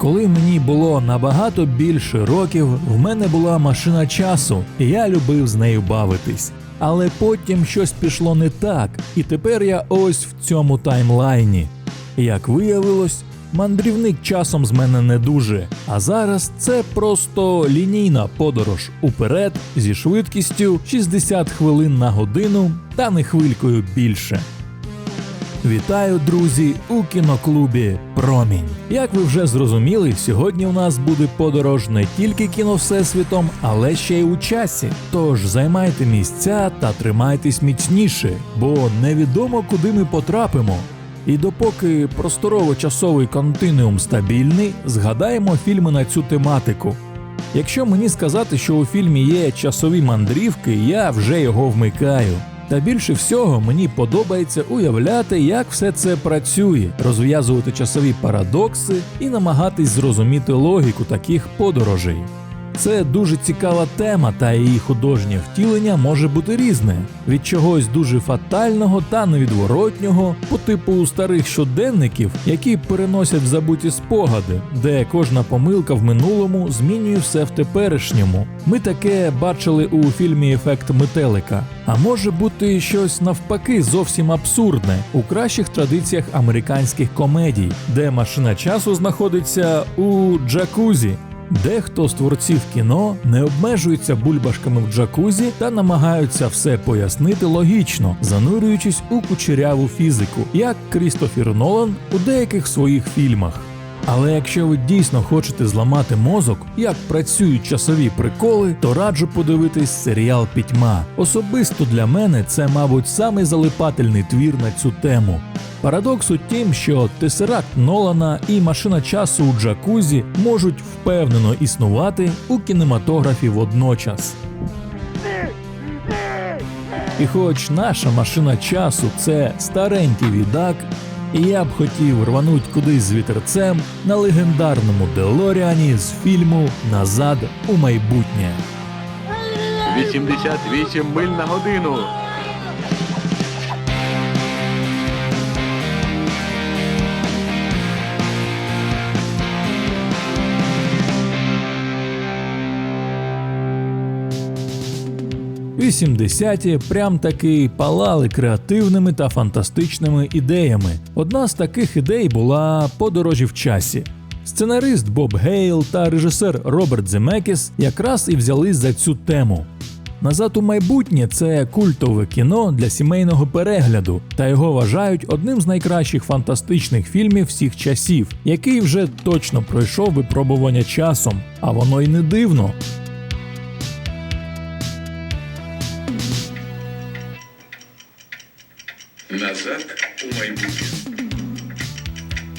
Коли мені було набагато більше років, в мене була машина часу, і я любив з нею бавитись. Але потім щось пішло не так, і тепер я ось в цьому таймлайні. Як виявилось, мандрівник часом з мене не дуже. А зараз це просто лінійна подорож уперед зі швидкістю 60 хвилин на годину та не хвилькою більше. Вітаю, друзі, у кіноклубі Промінь. Як ви вже зрозуміли, сьогодні у нас буде подорож не тільки кіно всесвітом, але ще й у часі. Тож займайте місця та тримайтесь міцніше, бо невідомо куди ми потрапимо. І допоки просторово-часовий континуум стабільний, згадаємо фільми на цю тематику. Якщо мені сказати, що у фільмі є часові мандрівки, я вже його вмикаю. Та більше всього мені подобається уявляти, як все це працює, розв'язувати часові парадокси і намагатись зрозуміти логіку таких подорожей. Це дуже цікава тема, та її художнє втілення може бути різне від чогось дуже фатального та невідворотнього, по типу старих щоденників, які переносять забуті спогади, де кожна помилка в минулому змінює все в теперішньому. Ми таке бачили у фільмі Ефект метелика. А може бути щось навпаки зовсім абсурдне у кращих традиціях американських комедій, де машина часу знаходиться у джакузі. Дехто з творців кіно не обмежується бульбашками в джакузі та намагаються все пояснити логічно, занурюючись у кучеряву фізику, як Крістофір Нолан у деяких своїх фільмах. Але якщо ви дійсно хочете зламати мозок, як працюють часові приколи, то раджу подивитись серіал Пітьма. Особисто для мене це, мабуть, самий залипательний твір на цю тему. Парадокс у тім, що тесеракт Нолана і машина часу у джакузі можуть впевнено існувати у кінематографі водночас. І хоч наша машина часу це старенький відак, і я б хотів рвануть кудись з вітерцем на легендарному Делоріані з фільму Назад у майбутнє. 88 миль на годину. Вісімдесяті прям таки палали креативними та фантастичними ідеями. Одна з таких ідей була подорожі в часі. Сценарист Боб Гейл та режисер Роберт Земекіс якраз і взялись за цю тему. Назад у майбутнє це культове кіно для сімейного перегляду, та його вважають одним з найкращих фантастичних фільмів всіх часів, який вже точно пройшов випробування часом, а воно й не дивно.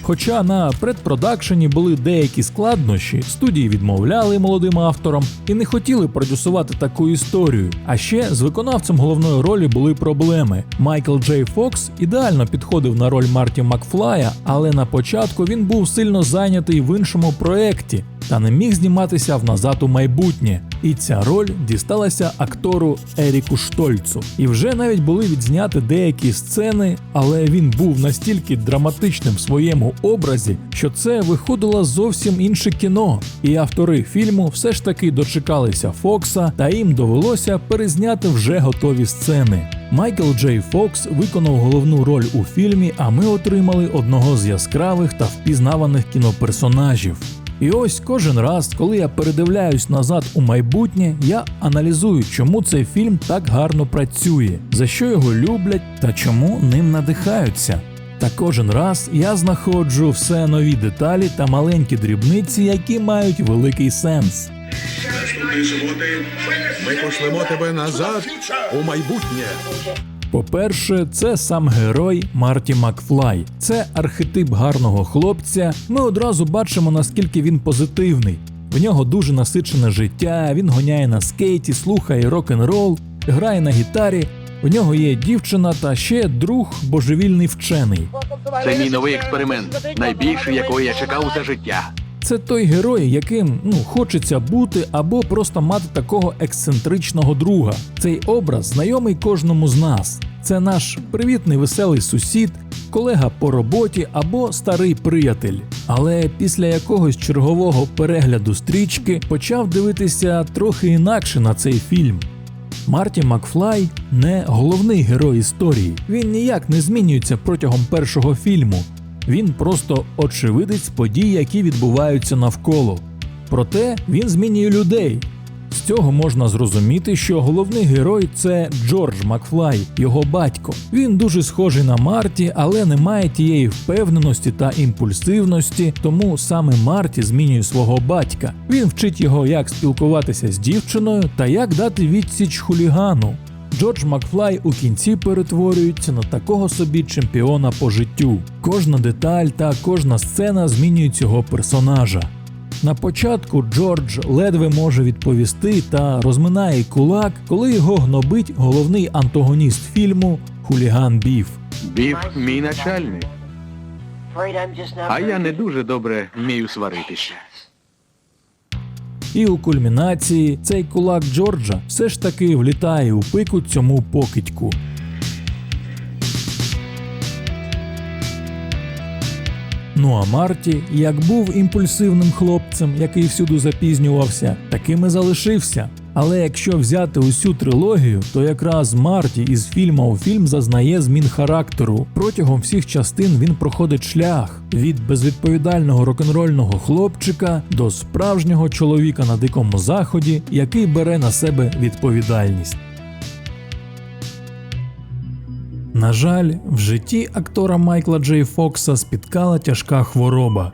Хоча на предпродакшені були деякі складнощі, студії відмовляли молодим авторам і не хотіли продюсувати таку історію. А ще з виконавцем головної ролі були проблеми. Майкл Джей Фокс ідеально підходив на роль Марті Макфлая, але на початку він був сильно зайнятий в іншому проєкті та не міг зніматися в назад у майбутнє. І ця роль дісталася актору Еріку Штольцу. І вже навіть були відзняти деякі сцени, але він був настільки драматичним в своєму образі, що це виходило зовсім інше кіно. І автори фільму все ж таки дочекалися Фокса, та їм довелося перезняти вже готові сцени. Майкл Джей Фокс виконав головну роль у фільмі, а ми отримали одного з яскравих та впізнаваних кіноперсонажів. І ось кожен раз, коли я передивляюсь назад у майбутнє, я аналізую, чому цей фільм так гарно працює, за що його люблять та чому ним надихаються. Та кожен раз я знаходжу все нові деталі та маленькі дрібниці, які мають великий сенс. Ми пошлемо тебе назад у майбутнє. По-перше, це сам герой Марті Макфлай. Це архетип гарного хлопця. Ми одразу бачимо, наскільки він позитивний. В нього дуже насичене життя, він гоняє на скейті, слухає рок-н-рол, грає на гітарі. В нього є дівчина та ще друг божевільний вчений. Це мій новий експеримент, найбільший, якого я чекав усе життя. Це той герой, яким ну хочеться бути, або просто мати такого ексцентричного друга. Цей образ знайомий кожному з нас. Це наш привітний веселий сусід, колега по роботі або старий приятель. Але після якогось чергового перегляду стрічки почав дивитися трохи інакше на цей фільм. Марті Макфлай не головний герой історії. Він ніяк не змінюється протягом першого фільму. Він просто очевидець подій, які відбуваються навколо. Проте він змінює людей. З цього можна зрозуміти, що головний герой це Джордж Макфлай, його батько. Він дуже схожий на Марті, але не має тієї впевненості та імпульсивності, тому саме Марті змінює свого батька. Він вчить його, як спілкуватися з дівчиною та як дати відсіч хулігану. Джордж Макфлай у кінці перетворюється на такого собі чемпіона по життю. Кожна деталь та кожна сцена змінює цього персонажа. На початку Джордж ледве може відповісти та розминає кулак, коли його гнобить головний антагоніст фільму Хуліган Біф. Біф мій начальник. А я не дуже добре вмію сваритися. І у кульмінації цей кулак Джорджа все ж таки влітає у пику цьому покидьку. Ну а Марті, як був імпульсивним хлопцем, який всюди запізнювався, таким і залишився. Але якщо взяти усю трилогію, то якраз Марті із фільму у фільм зазнає змін характеру. Протягом всіх частин він проходить шлях від безвідповідального рок-н-рольного хлопчика до справжнього чоловіка на дикому заході, який бере на себе відповідальність. На жаль, в житті актора Майкла Джей Фокса спіткала тяжка хвороба.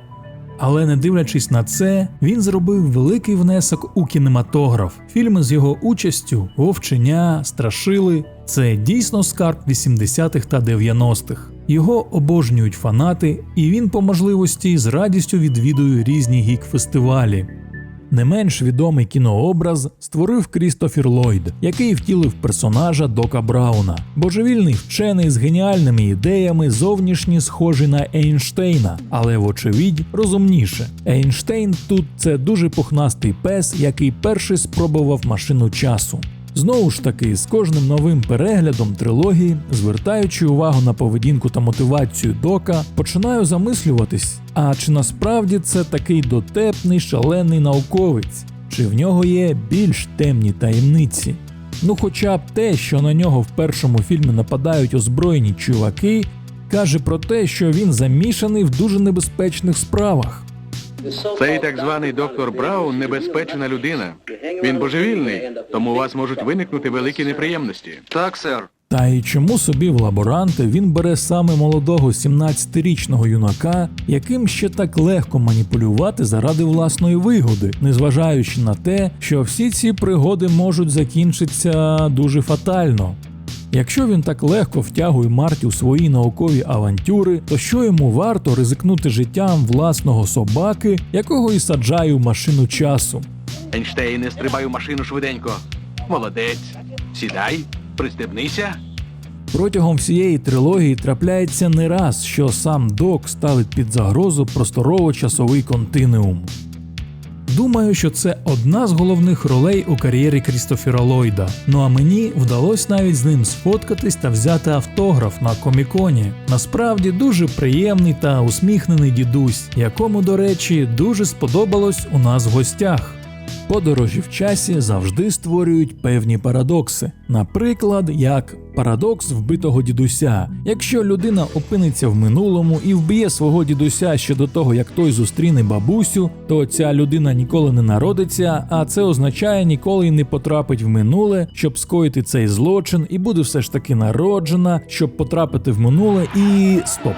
Але не дивлячись на це, він зробив великий внесок у кінематограф. Фільми з його участю Вовченя, Страшили це дійсно скарб 80-х та 90-х. Його обожнюють фанати, і він по можливості з радістю відвідує різні гік-фестивалі. Не менш відомий кінообраз створив Крістофер Ллойд, який втілив персонажа Дока Брауна, божевільний вчений з геніальними ідеями, зовнішні схожий на Ейнштейна, але вочевидь розумніше. Ейнштейн тут це дуже пухнастий пес, який перший спробував машину часу. Знову ж таки, з кожним новим переглядом трилогії, звертаючи увагу на поведінку та мотивацію Дока, починаю замислюватись, а чи насправді це такий дотепний шалений науковець, чи в нього є більш темні таємниці? Ну, хоча б те, що на нього в першому фільмі нападають озброєні чуваки, каже про те, що він замішаний в дуже небезпечних справах. Цей так званий доктор Браун небезпечна людина. Він божевільний, тому у вас можуть виникнути великі неприємності. Так, сер. Та й чому собі в лаборанти він бере саме молодого 17-річного юнака, яким ще так легко маніпулювати заради власної вигоди, незважаючи на те, що всі ці пригоди можуть закінчитися дуже фатально. Якщо він так легко втягує Марті у свої наукові авантюри, то що йому варто ризикнути життям власного собаки, якого і саджає у машину часу? Ейнштейне, стрибай у машину швиденько. Молодець. Сідай, пристебнися. Протягом всієї трилогії трапляється не раз, що сам Док ставить під загрозу просторово-часовий континуум. Думаю, що це одна з головних ролей у кар'єрі Крістофера Ллойда. Ну а мені вдалося навіть з ним сфоткатись та взяти автограф на коміконі. Насправді дуже приємний та усміхнений дідусь, якому, до речі, дуже сподобалось у нас в гостях. Подорожі в часі завжди створюють певні парадокси. Наприклад, як парадокс вбитого дідуся. Якщо людина опиниться в минулому і вб'є свого дідуся ще до того, як той зустріне бабусю, то ця людина ніколи не народиться, а це означає ніколи й не потрапить в минуле, щоб скоїти цей злочин, і буде все ж таки народжена, щоб потрапити в минуле і стоп.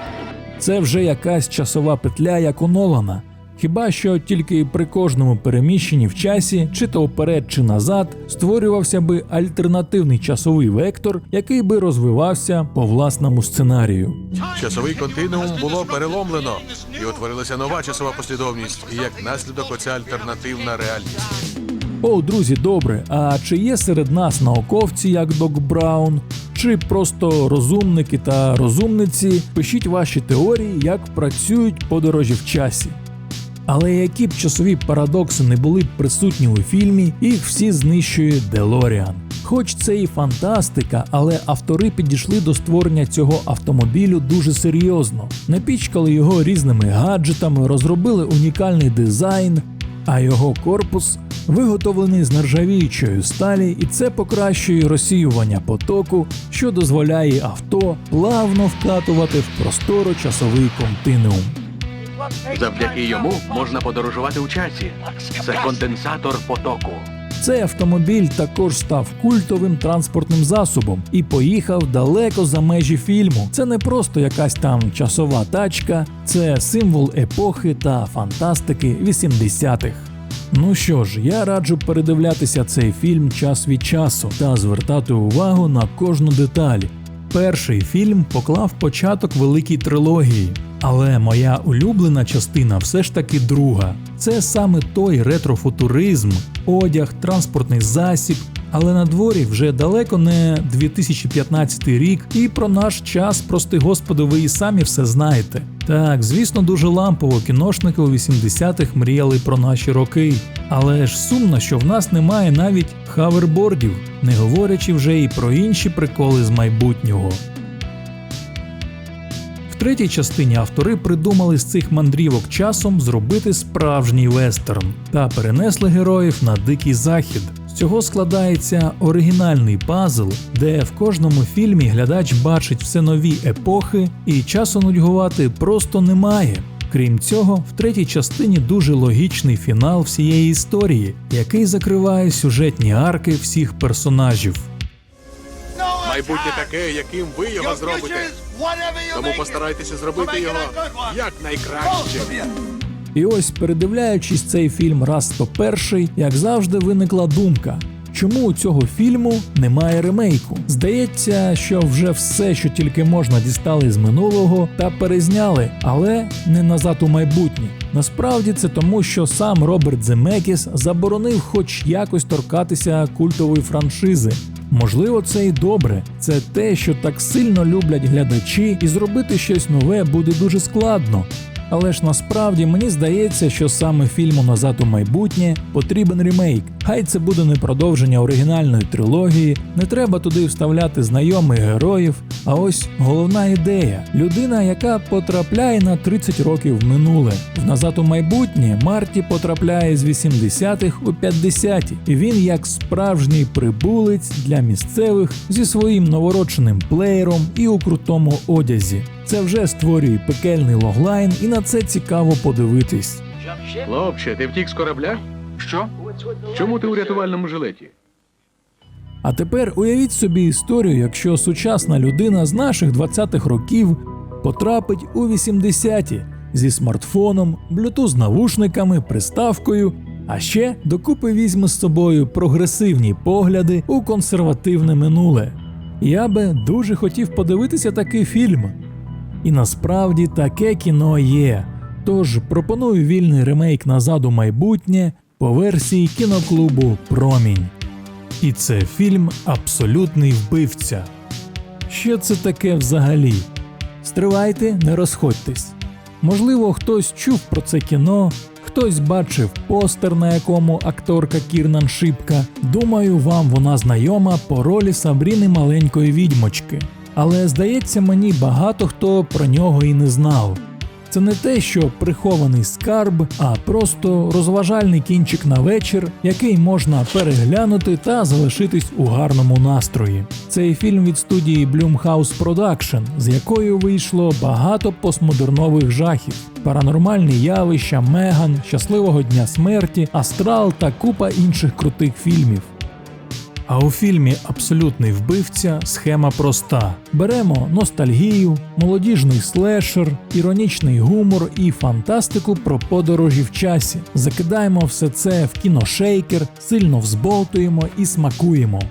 Це вже якась часова петля, як у Нолана. Хіба що тільки при кожному переміщенні в часі, чи то вперед, чи назад, створювався би альтернативний часовий вектор, який би розвивався по власному сценарію. Часовий континуум було переломлено, і утворилася нова часова послідовність, і як наслідок оця альтернативна реальність. О, друзі, добре. А чи є серед нас науковці, як Док Браун, чи просто розумники та розумниці? Пишіть ваші теорії, як працюють подорожі в часі. Але які б часові парадокси не були б присутні у фільмі, їх всі знищує Делоріан. Хоч це і фантастика, але автори підійшли до створення цього автомобілю дуже серйозно. Напічкали його різними гаджетами, розробили унікальний дизайн, а його корпус виготовлений з нержавіючої сталі, і це покращує розсіювання потоку, що дозволяє авто плавно вкатувати в просторо-часовий континуум. Завдяки йому можна подорожувати у часі. Це конденсатор потоку. Цей автомобіль також став культовим транспортним засобом і поїхав далеко за межі фільму. Це не просто якась там часова тачка, це символ епохи та фантастики 80-х. Ну що ж, я раджу передивлятися цей фільм час від часу та звертати увагу на кожну деталь. Перший фільм поклав початок великій трилогії, але моя улюблена частина все ж таки друга. Це саме той ретрофутуризм, одяг, транспортний засіб. Але на дворі вже далеко не 2015 рік, і про наш час, прости господи, ви і самі все знаєте. Так, звісно, дуже лампово кіношники у 80-х мріяли про наші роки. Але ж сумно, що в нас немає навіть хавербордів, не говорячи вже і про інші приколи з майбутнього. В третій частині автори придумали з цих мандрівок часом зробити справжній вестерн та перенесли героїв на дикий захід. З цього складається оригінальний пазл, де в кожному фільмі глядач бачить все нові епохи, і часу нудьгувати просто немає. Крім цього, в третій частині дуже логічний фінал всієї історії, який закриває сюжетні арки всіх персонажів. Майбутнє таке, яким ви його зробите. Тому постарайтеся зробити його якнайкраще. І ось, передивляючись цей фільм раз 101, як завжди, виникла думка. Чому у цього фільму немає ремейку? Здається, що вже все, що тільки можна, дістали з минулого та перезняли, але не назад у майбутнє. Насправді це тому, що сам Роберт Земекіс заборонив хоч якось торкатися культової франшизи. Можливо, це і добре. Це те, що так сильно люблять глядачі, і зробити щось нове буде дуже складно. Але ж насправді мені здається, що саме фільму Назад у майбутнє потрібен ремейк. Хай це буде не продовження оригінальної трилогії, не треба туди вставляти знайомих героїв. А ось головна ідея: людина, яка потрапляє на 30 років в минуле. В назад у майбутнє Марті потрапляє з 80-х у 50-ті, і він як справжній прибулець для місцевих зі своїм новородженим плеєром і у крутому одязі. Це вже створює пекельний логлайн, і на це цікаво подивитись. Хлопче, ти втік з корабля? Що? Чому ти у рятувальному жилеті? А тепер уявіть собі історію, якщо сучасна людина з наших 20-х років потрапить у 80-ті зі смартфоном, блютуз навушниками, приставкою, а ще докупи візьме з собою прогресивні погляди у консервативне минуле. Я би дуже хотів подивитися такий фільм. І насправді таке кіно є. Тож пропоную вільний ремейк назад у майбутнє по версії кіноклубу Промінь. І це фільм Абсолютний вбивця. Що це таке взагалі? Стривайте, не розходьтесь. Можливо, хтось чув про це кіно, хтось бачив постер, на якому акторка Кірнан Шипка. Думаю, вам вона знайома по ролі Сабріни маленької відьмочки. Але здається, мені багато хто про нього і не знав. Це не те, що прихований скарб, а просто розважальний кінчик на вечір, який можна переглянути та залишитись у гарному настрої. Цей фільм від студії Blumhouse Production, з якою вийшло багато постмодернових жахів, паранормальні явища, Меган, щасливого дня смерті, Астрал та купа інших крутих фільмів. А у фільмі Абсолютний вбивця схема проста: беремо ностальгію, молодіжний слешер, іронічний гумор і фантастику про подорожі в часі. Закидаємо все це в кіношейкер, сильно взболтуємо і смакуємо.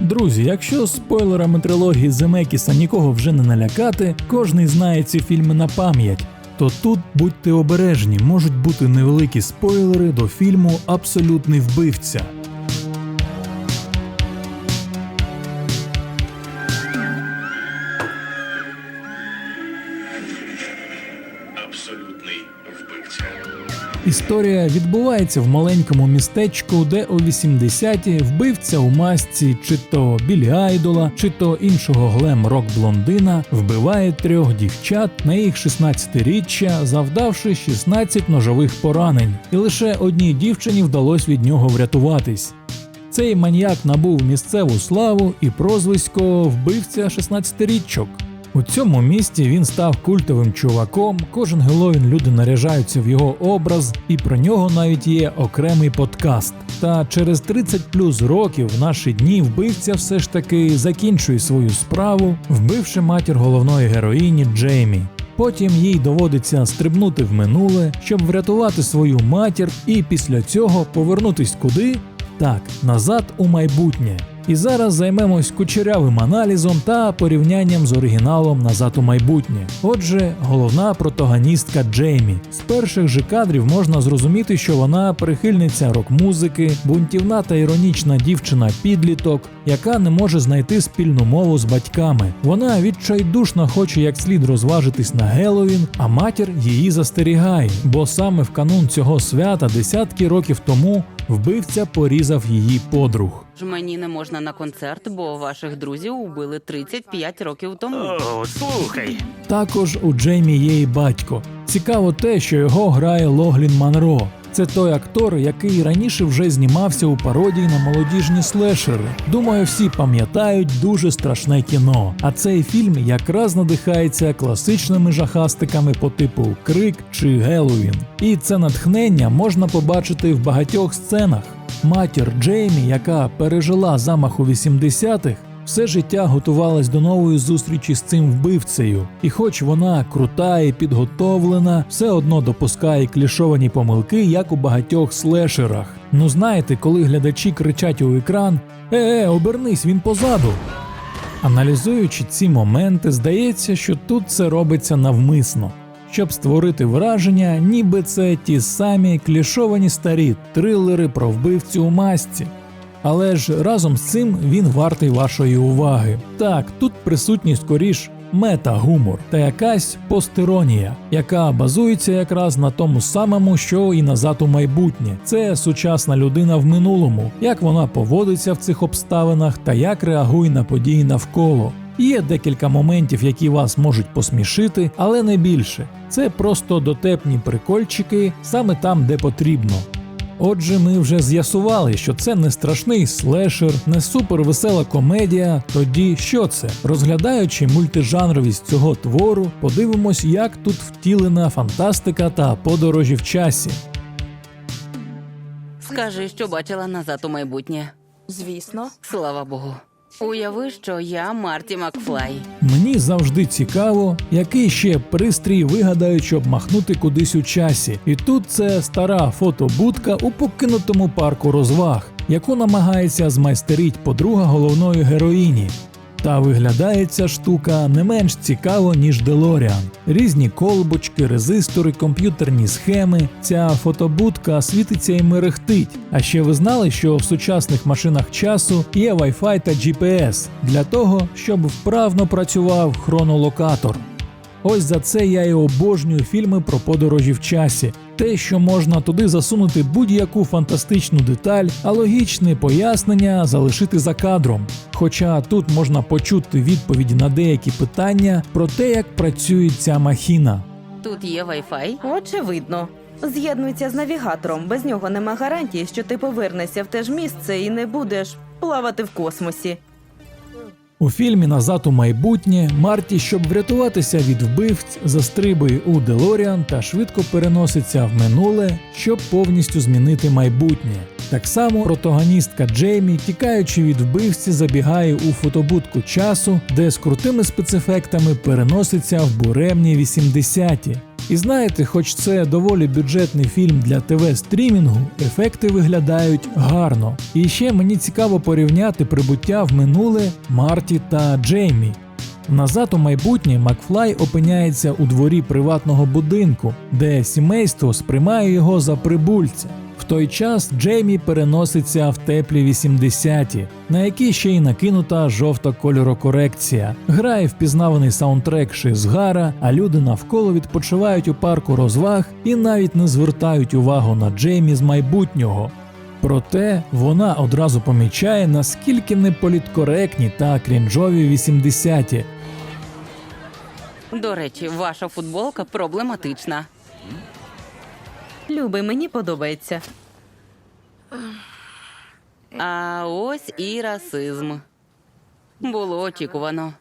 Друзі, якщо спойлерами трилогії Земекіса нікого вже не налякати, кожний знає ці фільми на пам'ять. То тут будьте обережні, можуть бути невеликі спойлери до фільму Абсолютний вбивця. Історія відбувається в маленькому містечку, де у 80-ті вбивця у масці чи то Білі Айдола, чи то іншого глем-рок блондина вбиває трьох дівчат на їх 16-річчя, завдавши 16 ножових поранень, і лише одній дівчині вдалося від нього врятуватись. Цей маньяк набув місцеву славу і прозвисько вбивця 16-річчок. У цьому місті він став культовим чуваком. Кожен Геловін люди наряжаються в його образ, і про нього навіть є окремий подкаст. Та через 30 плюс років в наші дні вбивця все ж таки закінчує свою справу, вбивши матір головної героїні Джеймі. Потім їй доводиться стрибнути в минуле, щоб врятувати свою матір, і після цього повернутись куди? Так, назад у майбутнє. І зараз займемось кучерявим аналізом та порівнянням з оригіналом назад у майбутнє. Отже, головна протагоністка Джеймі. З перших же кадрів можна зрозуміти, що вона прихильниця рок-музики, бунтівна та іронічна дівчина-підліток, яка не може знайти спільну мову з батьками. Вона відчайдушно хоче як слід розважитись на Геловін, а матір її застерігає, бо саме в канун цього свята десятки років тому вбивця порізав її подруг. Ж Мені не можна на концерт, бо ваших друзів убили 35 років тому. О, слухай. Також у Джеймі є і батько. Цікаво те, що його грає Логлін Манро. Це той актор, який раніше вже знімався у пародії на молодіжні слешери. Думаю, всі пам'ятають дуже страшне кіно. А цей фільм якраз надихається класичними жахастиками по типу Крик чи Геловін. І це натхнення можна побачити в багатьох сценах. Матір Джеймі, яка пережила замах у 80-х, все життя готувалась до нової зустрічі з цим вбивцею, і хоч вона крута і підготовлена, все одно допускає клішовані помилки, як у багатьох слешерах. Ну знаєте, коли глядачі кричать у екран: Е, обернись, він позаду. Аналізуючи ці моменти, здається, що тут це робиться навмисно, щоб створити враження, ніби це ті самі клішовані старі трилери про вбивцю у масці. Але ж разом з цим він вартий вашої уваги. Так, тут присутній скоріш мета-гумор та якась постеронія, яка базується якраз на тому самому, що і назад у майбутнє. Це сучасна людина в минулому, як вона поводиться в цих обставинах та як реагує на події навколо. Є декілька моментів, які вас можуть посмішити, але не більше. Це просто дотепні прикольчики саме там, де потрібно. Отже, ми вже з'ясували, що це не страшний слешер, не супервесела комедія. Тоді що це? Розглядаючи мультижанровість цього твору, подивимось, як тут втілена фантастика та подорожі в часі. Скажи, що бачила назад у майбутнє. Звісно. Слава Богу. Уяви, що я Марті Макфлай. Мені завжди цікаво, який ще пристрій вигадають, щоб махнути кудись у часі. І тут це стара фотобудка у покинутому парку розваг, яку намагається змайстеріть подруга головної героїні. Та виглядає ця штука не менш цікаво, ніж Делоріан. Різні колбочки, резистори, комп'ютерні схеми. Ця фотобудка світиться і мерехтить. А ще ви знали, що в сучасних машинах часу є Wi-Fi та GPS для того, щоб вправно працював хронолокатор. Ось за це я і обожнюю фільми про подорожі в часі. Те, що можна туди засунути будь-яку фантастичну деталь, а логічне пояснення залишити за кадром. Хоча тут можна почути відповіді на деякі питання про те, як працює ця махіна. Тут є Wi-Fi. Очевидно. З'єднуйся з навігатором. Без нього нема гарантії, що ти повернешся в те ж місце і не будеш плавати в космосі. У фільмі Назад у майбутнє Марті, щоб врятуватися від вбивць, застрибує у Делоріан та швидко переноситься в минуле, щоб повністю змінити майбутнє. Так само протагоністка Джеймі, тікаючи від вбивці, забігає у фотобудку часу, де з крутими спецефектами переноситься в буремні 80-ті. І знаєте, хоч це доволі бюджетний фільм для ТВ-стрімінгу, ефекти виглядають гарно. І ще мені цікаво порівняти прибуття в минуле Марті та Джеймі. Назад у майбутнє Макфлай опиняється у дворі приватного будинку, де сімейство сприймає його за прибульця. В той час Джеймі переноситься в теплі 80-ті, на які ще й накинута жовта кольорокорекція. Грає впізнаваний саундтрек Шизгара, а люди навколо відпочивають у парку розваг і навіть не звертають увагу на Джеймі з майбутнього. Проте вона одразу помічає, наскільки неполіткоректні та крінжові 80-ті, До речі, ваша футболка проблематична. Любий, мені подобається. А ось і расизм. Було очікувано.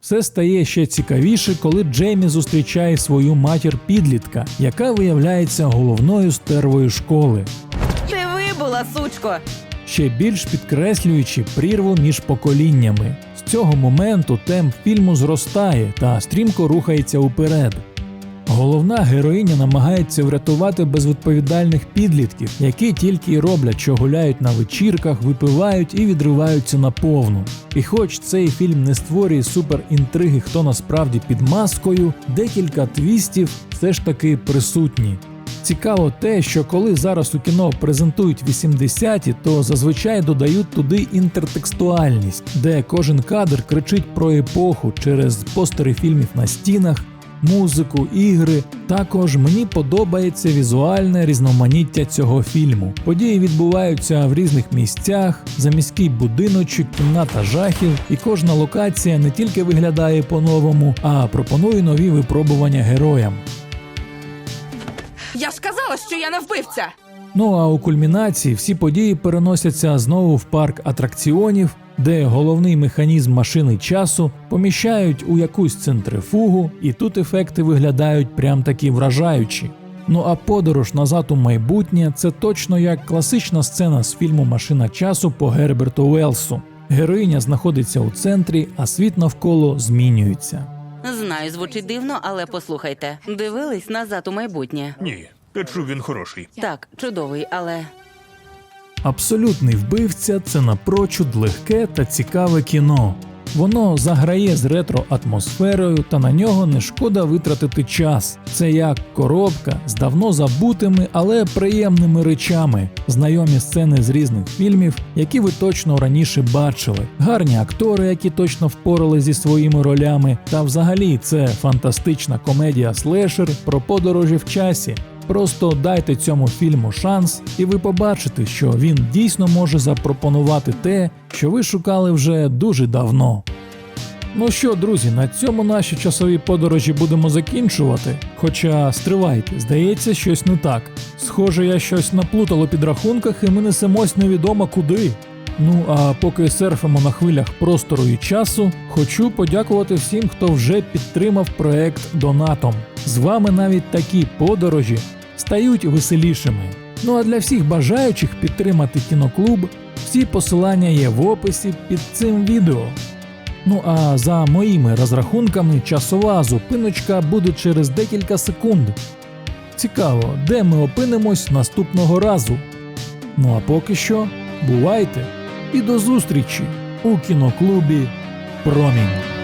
Все стає ще цікавіше, коли Джеймі зустрічає свою матір підлітка, яка виявляється головною стервою школи, Ти вибула, сучко! ще більш підкреслюючи прірву між поколіннями. З цього моменту темп фільму зростає та стрімко рухається уперед. Головна героїня намагається врятувати безвідповідальних підлітків, які тільки й роблять, що гуляють на вечірках, випивають і відриваються на повну. І хоч цей фільм не створює суперінтриги, хто насправді під маскою, декілька твістів все ж таки присутні. Цікаво те, що коли зараз у кіно презентують 80-ті, то зазвичай додають туди інтертекстуальність, де кожен кадр кричить про епоху через постери фільмів на стінах, музику, ігри. Також мені подобається візуальне різноманіття цього фільму. Події відбуваються в різних місцях, заміський будиночок, кімната жахів, і кожна локація не тільки виглядає по-новому, а пропонує нові випробування героям. Я ж казала, що я не вбивця. Ну а у кульмінації всі події переносяться знову в парк атракціонів, де головний механізм машини часу поміщають у якусь центрифугу, і тут ефекти виглядають прям такі вражаючі. Ну а подорож назад у майбутнє це точно як класична сцена з фільму Машина часу по Герберту Велсу. Героїня знаходиться у центрі, а світ навколо змінюється. Знаю, звучить дивно, але послухайте. Дивились назад у майбутнє. Ні, я чув він хороший. Так, чудовий, але Абсолютний вбивця це напрочуд легке та цікаве кіно. Воно заграє з ретро атмосферою, та на нього не шкода витратити час. Це як коробка з давно забутими, але приємними речами, знайомі сцени з різних фільмів, які ви точно раніше бачили, гарні актори, які точно впорали зі своїми ролями. Та взагалі це фантастична комедія слешер про подорожі в часі. Просто дайте цьому фільму шанс, і ви побачите, що він дійсно може запропонувати те, що ви шукали вже дуже давно. Ну що, друзі, на цьому наші часові подорожі будемо закінчувати. Хоча стривайте, здається, щось не так. Схоже, я щось наплутав у підрахунках, і ми несемось невідомо куди. Ну а поки серфимо на хвилях простору і часу, хочу подякувати всім, хто вже підтримав проект Донатом. З вами навіть такі подорожі стають веселішими. Ну а для всіх бажаючих підтримати кіноклуб, всі посилання є в описі під цим відео. Ну а за моїми розрахунками, часова зупиночка буде через декілька секунд. Цікаво, де ми опинимось наступного разу. Ну а поки що, бувайте і до зустрічі у кіноклубі Промінь.